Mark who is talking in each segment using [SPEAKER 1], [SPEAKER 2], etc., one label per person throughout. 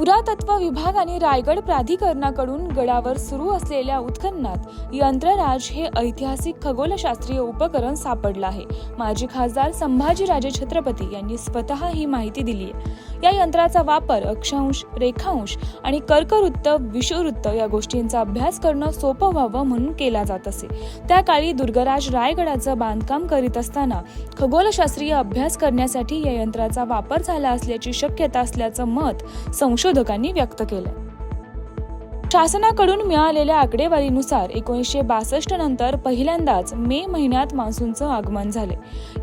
[SPEAKER 1] पुरातत्व विभाग आणि रायगड प्राधिकरणाकडून गडावर सुरू असलेल्या उत्खननात यंत्रराज हे ऐतिहासिक खगोलशास्त्रीय उपकरण सापडलं आहे. माजी खासदार संभाजीराजे छत्रपती यांनी स्वतः ही माहिती दिली आहे. या यंत्राचा वापर अक्षांश रेखांश आणि कर्कवृत्त विषुवृत्त या गोष्टींचा अभ्यास करणं सोपं व्हावं म्हणून केला जात असे. त्या काळी दुर्गराज रायगडाचं बांधकाम करीत असताना खगोलशास्त्रीय अभ्यास करण्यासाठी या यंत्राचा वापर झाला असल्याची शक्यता असल्याचं मत संशोधकांनी व्यक्त केलंय. शासनाकडून मिळालेल्या आकडेवारीनुसार एकोणीसशे बासष्ट नंतर पहिल्यांदाच मे महिन्यात मान्सूनचं आगमन झाले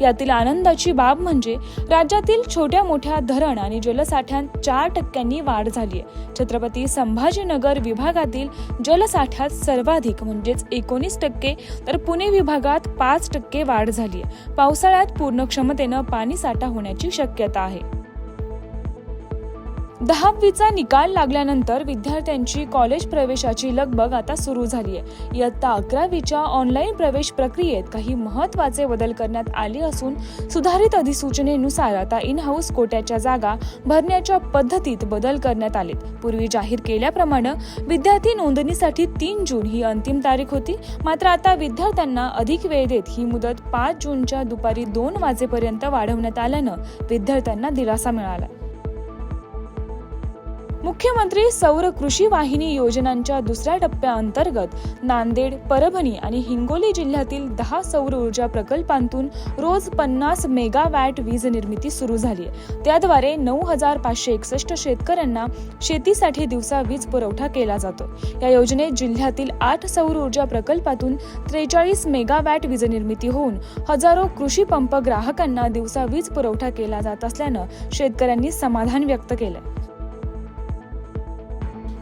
[SPEAKER 1] यातील आनंदाची बाब म्हणजे राज्यातील छोट्या मोठ्या धरण आणि जलसाठ्यात चार टक्क्यांनी वाढ झाली आहे छत्रपती संभाजीनगर विभागातील जलसाठ्यात सर्वाधिक म्हणजेच एकोणीस टक्के तर पुणे विभागात पाच टक्के वाढ झाली आहे पावसाळ्यात पूर्ण क्षमतेनं पाणीसाठा होण्याची शक्यता आहे. दहावीचा निकाल लागल्यानंतर विद्यार्थ्यांची कॉलेज प्रवेशाची लगबग आता सुरू झाली आहे इयत्ता अकरावीच्या ऑनलाईन प्रवेश प्रक्रियेत काही महत्त्वाचे बदल करण्यात आले असून सुधारित अधिसूचनेनुसार आता इन हाऊस कोट्याच्या जागा भरण्याच्या पद्धतीत बदल करण्यात आलेत. पूर्वी जाहीर केल्याप्रमाणे विद्यार्थी नोंदणीसाठी तीन जून ही अंतिम तारीख होती. मात्र आता विद्यार्थ्यांना अधिक वेळ देत ही मुदत पाच जूनच्या दुपारी दोन वाजेपर्यंत वाढवण्यात आल्यानं विद्यार्थ्यांना दिलासा मिळाला. मुख्यमंत्री सौर कृषी वाहिनी योजनांच्या दुसऱ्या टप्प्याअंतर्गत नांदेड परभणी आणि हिंगोली जिल्ह्यातील दहा सौर ऊर्जा प्रकल्पांतून रोज पन्नास मेगावॅट वीज निर्मिती सुरू झाली आहे. त्याद्वारे नऊ हजार पाचशे एकसष्ट शेतकऱ्यांना शेतीसाठी दिवसा वीज पुरवठा केला जातो. या योजनेत जिल्ह्यातील आठ सौर ऊर्जा प्रकल्पातून त्रेचाळीस मेगावॅट वीज निर्मिती होऊन हजारो कृषी पंप ग्राहकांना दिवसा वीज पुरवठा केला जात असल्यानं शेतकऱ्यांनी समाधान व्यक्त केलंय.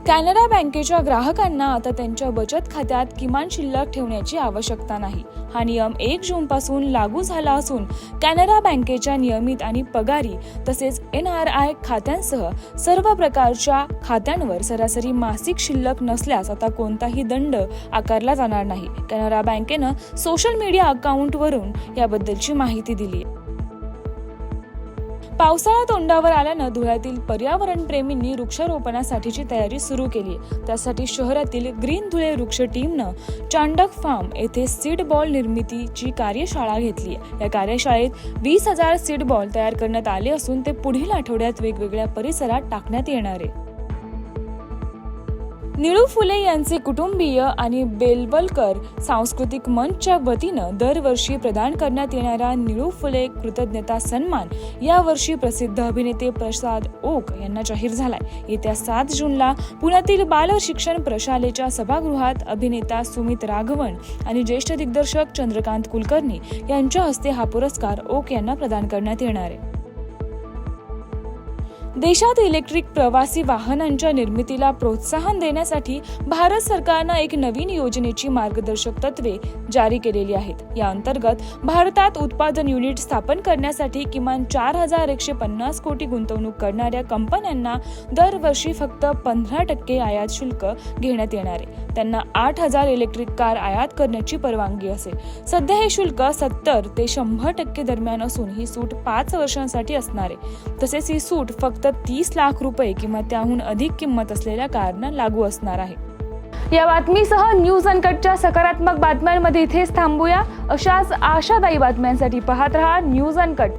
[SPEAKER 1] कॅनरा बँकेच्या ग्राहकांना आता त्यांच्या बचत खात्यात किमान शिल्लक ठेवण्याची आवश्यकता नाही. हा नियम एक जून पासून लागू झाला असून कॅनरा बँकेच्या नियमित आणि पगारी तसेच एन आर आय खात्यांसह सर्व प्रकारच्या खात्यांवर सरासरी मासिक शिल्लक नसल्यास आता कोणताही दंड आकारला जाणार नाही. कॅनरा बँकेनं सोशल मीडिया अकाउंटवरून याबद्दलची माहिती दिली आहे. पावसाळा तोंडावर आल्यानं धुळ्यातील पर्यावरण प्रेमींनी वृक्षारोपणासाठीची तयारी सुरू केली. त्यासाठी शहरातील ग्रीन धुळे वृक्ष टीमनं चांडक फार्म येथे सीड बॉल निर्मितीची कार्यशाळा घेतली. या कार्यशाळेत वीस हजार सीड बॉल तयार करण्यात आले असून ते पुढील आठवड्यात वेगवेगळ्या परिसरात टाकण्यात येणार आहे. निळू फुले यांचे कुटुंबीय आणि बेलवलकर सांस्कृतिक मंचच्या वतीनं दरवर्षी प्रदान करण्यात येणारा निळू फुले कृतज्ञता सन्मान यावर्षी प्रसिद्ध अभिनेते प्रसाद ओक यांना जाहीर झालाय. येत्या सात जूनला पुण्यातील बाल शिक्षण प्रशालेच्या सभागृहात अभिनेता सुमित राघवन आणि ज्येष्ठ दिग्दर्शक चंद्रकांत कुलकर्णी यांच्या हस्ते हा पुरस्कार ओक यांना प्रदान करण्यात येणार आहे. देशात इलेक्ट्रिक प्रवासी वाहनांच्या निर्मितीला प्रोत्साहन देण्यासाठी भारत सरकारनं एक नवीन योजनेची मार्गदर्शक तत्वे जारी केलेली आहेत. या अंतर्गत भारतात उत्पादन युनिट स्थापन करण्यासाठी किमान चार हजार एकशे पन्नास कोटी गुंतवणूक करणाऱ्या कंपन्यांना दरवर्षी फक्त पंधरा टक्के आयात शुल्क घेण्यात येणार आहे. त्यांना आठ हजार इलेक्ट्रिक कार आयात करण्याची परवानगी असेल सध्या हे शुल्क सत्तर ते शंभर टक्के दरम्यान असून ही सूट पाच वर्षांसाठी असणार आहे. तसेच ही सूट फक्त फक्त तीस लाख रुपये किंवा त्याहून अधिक किंमत असलेल्या कारनं लागू असणार आहे. या बातमीसह न्यूज अनकटच्या सकारात्मक बातम्यांमध्ये इथेच थांबूया. अशाच आशादायी बातम्यांसाठी पाहत रहा न्यूज अनकट.